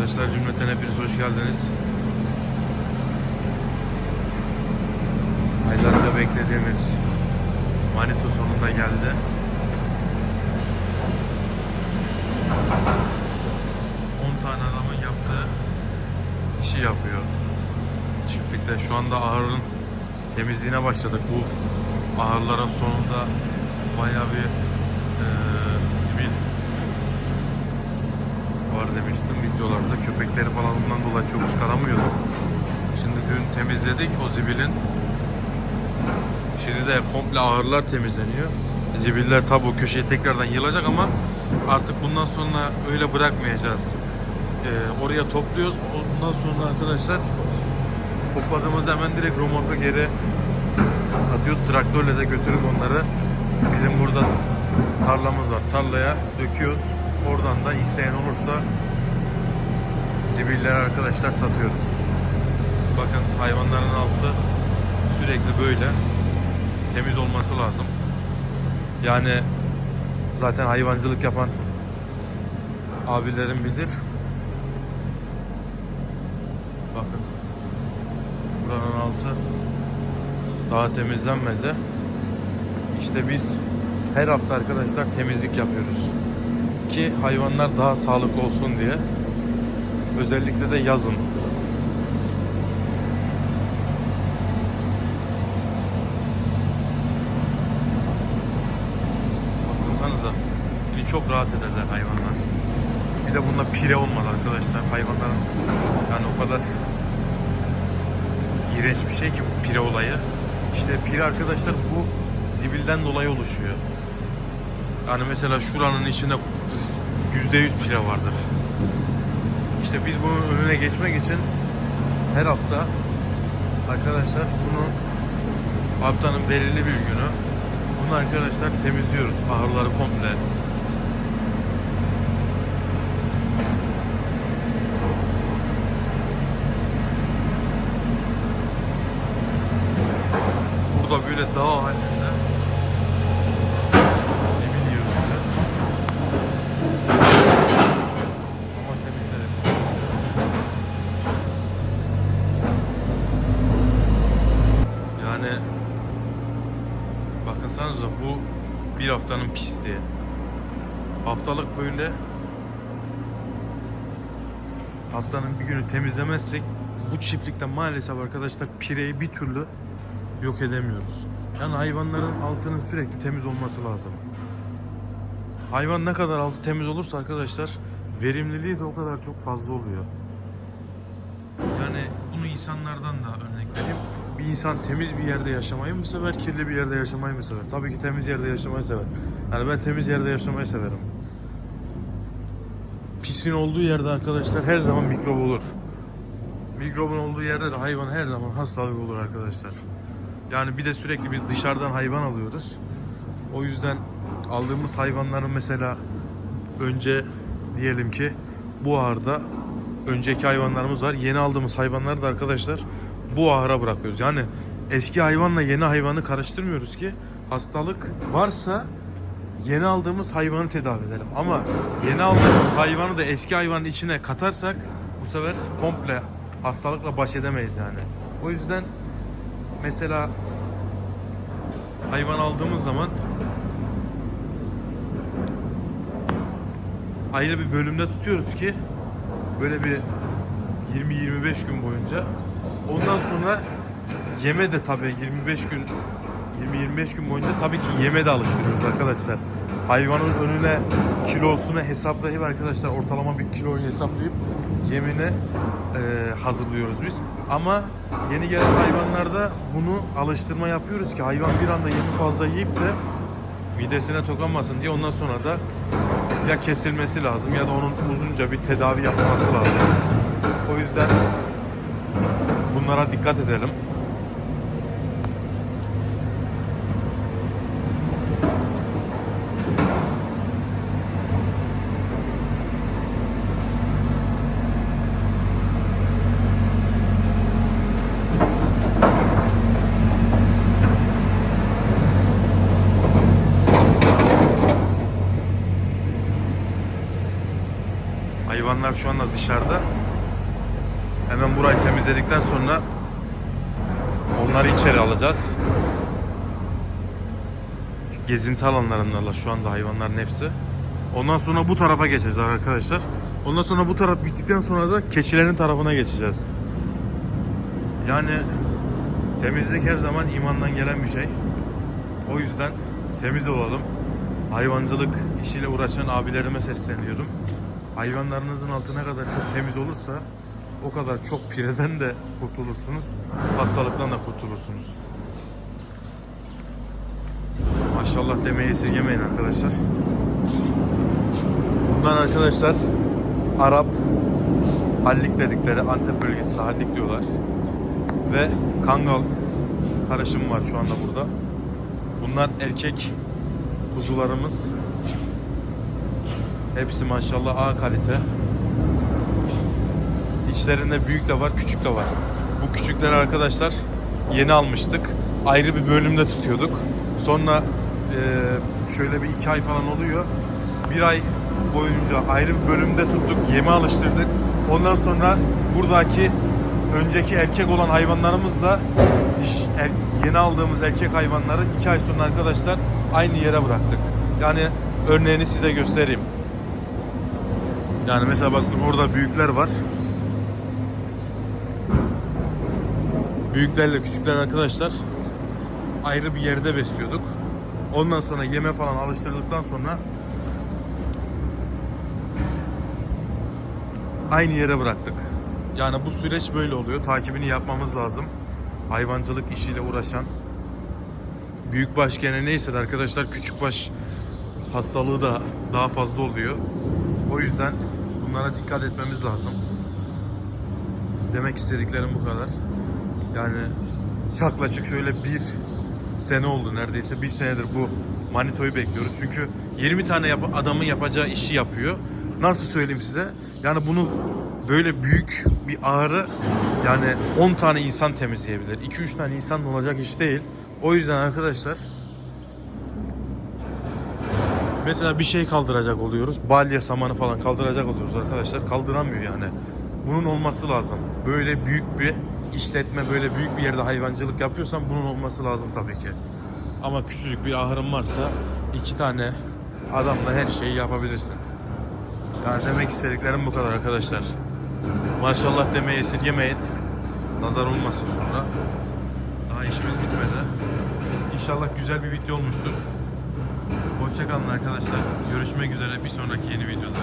Arkadaşlar cümleten hepiniz hoş geldiniz. Aylarca beklediğimiz Manito sonunda geldi. İşi yapıyor. Çiftlikte şu anda ahırın temizliğine başladık. Bu ahırların sonunda bayağı bir demiştim videolarda. Köpekleri falan ondan dolayı çok çıkaramıyordum. Şimdi dün temizledik o zibilin. Şimdi de komple ağırlar temizleniyor. Zibiller tabi o köşeye tekrardan yığılacak ama artık bundan sonra öyle bırakmayacağız. Ee, oraya topluyoruz. Ondan sonra arkadaşlar topladığımızda hemen direkt romoka geri atıyoruz. Traktörle de götürüp onları bizim burada tarlamız var. Tarlaya döküyoruz. Oradan da isteyen olursa zibiller arkadaşlar satıyoruz. Bakın hayvanların altı sürekli böyle temiz olması lazım. Yani zaten hayvancılık yapan abilerim bilir. Bakın buranın altı daha temizlenmedi. İşte biz her hafta arkadaşlar temizlik yapıyoruz. Ki hayvanlar daha sağlıklı olsun diye. Özellikle de yazın. Baksanıza. Bir çok rahat ederler hayvanlar. Bir de bunda pire olmaz arkadaşlar. Hayvanların yani o kadar iğrenç bir şey ki bu pire olayı. İşte pire arkadaşlar bu zibilden dolayı oluşuyor. Yani mesela şuranın içinde yüzde yüz pire vardır. İşte biz bunun önüne geçmek için her hafta arkadaşlar bunu haftanın belirli bir günü bunu arkadaşlar temizliyoruz. Ahırları komple. Burada böyle dağ halinde zibil yiyoruz böyle. Ama temizledik. Yani bakınsanıza bu bir haftanın pisliği. Haftalık böyle haftanın bir günü temizlemezsek bu çiftlikte maalesef arkadaşlar pireyi bir türlü yok edemiyoruz. Yani hayvanların altının sürekli temiz olması lazım. Hayvan ne kadar altı temiz olursa arkadaşlar verimliliği de o kadar çok fazla oluyor. Bunu insanlardan da örnek vereyim. Bir insan temiz bir yerde yaşamayı mı sever, kirli bir yerde yaşamayı mı sever? Tabii ki temiz yerde yaşamayı sever. Yani ben temiz yerde yaşamayı severim. Pisin olduğu yerde arkadaşlar her zaman mikrop olur. Mikrobun olduğu yerde de hayvan her zaman hastalık olur arkadaşlar. Yani bir de sürekli biz dışarıdan hayvan alıyoruz. O yüzden aldığımız hayvanların mesela önce diyelim ki bu ahırda önceki hayvanlarımız var. Yeni aldığımız hayvanları da arkadaşlar bu ahıra bırakıyoruz. Yani eski hayvanla yeni hayvanı karıştırmıyoruz ki hastalık varsa yeni aldığımız hayvanı tedavi edelim. Ama yeni aldığımız hayvanı da eski hayvanın içine katarsak bu sefer komple hastalıkla baş edemeyiz yani. O yüzden mesela hayvan aldığımız zaman ayrı bir bölümde tutuyoruz ki böyle bir 20-25 gün boyunca ondan sonra yeme de tabii 25 gün 20-25 gün boyunca tabii ki yeme de alıştırıyoruz arkadaşlar. Hayvanın önüne kilosunu hesaplayıp arkadaşlar ortalama bir kiloyu hesaplayıp yemine e, hazırlıyoruz biz. Ama yeni gelen hayvanlarda bunu alıştırma yapıyoruz ki hayvan bir anda yemi fazla yiyip de midesine tokanmasın diye ondan sonra da ya kesilmesi lazım ya da onun uzunca bir tedavi yapılması lazım. O yüzden bunlara dikkat edelim. Hayvanlar şu anda dışarıda. Hemen burayı temizledikten sonra onları içeri alacağız. Şu gezinti alanlarındalar şu anda hayvanların hepsi. Ondan sonra bu tarafa geçeceğiz arkadaşlar. Ondan sonra bu taraf bittikten sonra da keçilerin tarafına geçeceğiz. Yani temizlik her zaman imandan gelen bir şey. O yüzden temiz olalım. Hayvancılık işiyle uğraşan abilerime sesleniyorum. Hayvanlarınızın altı ne kadar çok temiz olursa o kadar çok pireden de kurtulursunuz. Hastalıktan da kurtulursunuz. Maşallah demeyi esirgemeyin arkadaşlar. Bundan arkadaşlar Arap Hallik dedikleri Antep bölgesinde Hallik diyorlar. Ve Kangal karışım var şu anda burada. Bunlar erkek kuzularımız. Hepsi maşallah A kalite. İçlerinde büyük de var, küçük de var. Bu küçükleri arkadaşlar yeni almıştık. Ayrı bir bölümde tutuyorduk. Sonra eee, şöyle bir iki ay falan oluyor. Bir ay boyunca ayrı bir bölümde tuttuk. Yeme alıştırdık. Ondan sonra buradaki önceki erkek olan hayvanlarımızla er- yeni aldığımız erkek hayvanları iki ay sonra arkadaşlar aynı yere bıraktık. Yani örneğini size göstereyim. Yani mesela bakın orada büyükler var. Büyüklerle küçükler arkadaşlar ayrı bir yerde besliyorduk. Ondan sonra yeme falan alıştırdıktan sonra aynı yere bıraktık. Yani bu süreç böyle oluyor. Takibini yapmamız lazım. Hayvancılık işiyle uğraşan büyükbaş gene neyse de arkadaşlar küçükbaş hastalığı da daha fazla oluyor. O yüzden bunlara dikkat etmemiz lazım. Demek istediklerim bu kadar. Yani yaklaşık şöyle bir sene oldu neredeyse bir senedir bu manitoyu bekliyoruz. Çünkü 20 tane yap- adamın yapacağı işi yapıyor. Nasıl söyleyeyim size? Yani bunu böyle büyük bir ağrı yani 10 tane insan temizleyebilir. 2-3 tane insan olacak iş değil. O yüzden arkadaşlar mesela bir şey kaldıracak oluyoruz. Balya samanı falan kaldıracak oluyoruz arkadaşlar. Kaldıramıyor yani. Bunun olması lazım. Böyle büyük bir işletme, böyle büyük bir yerde hayvancılık yapıyorsan bunun olması lazım tabii ki. Ama küçücük bir ahırın varsa iki tane adamla her şeyi yapabilirsin. Yani demek istediklerim bu kadar arkadaşlar. Maşallah demeyi esirgemeyin. Nazar olmasın sonra. Daha işimiz bitmedi. İnşallah güzel bir video olmuştur. Hoşçakalın arkadaşlar. Görüşmek üzere bir sonraki yeni videoda.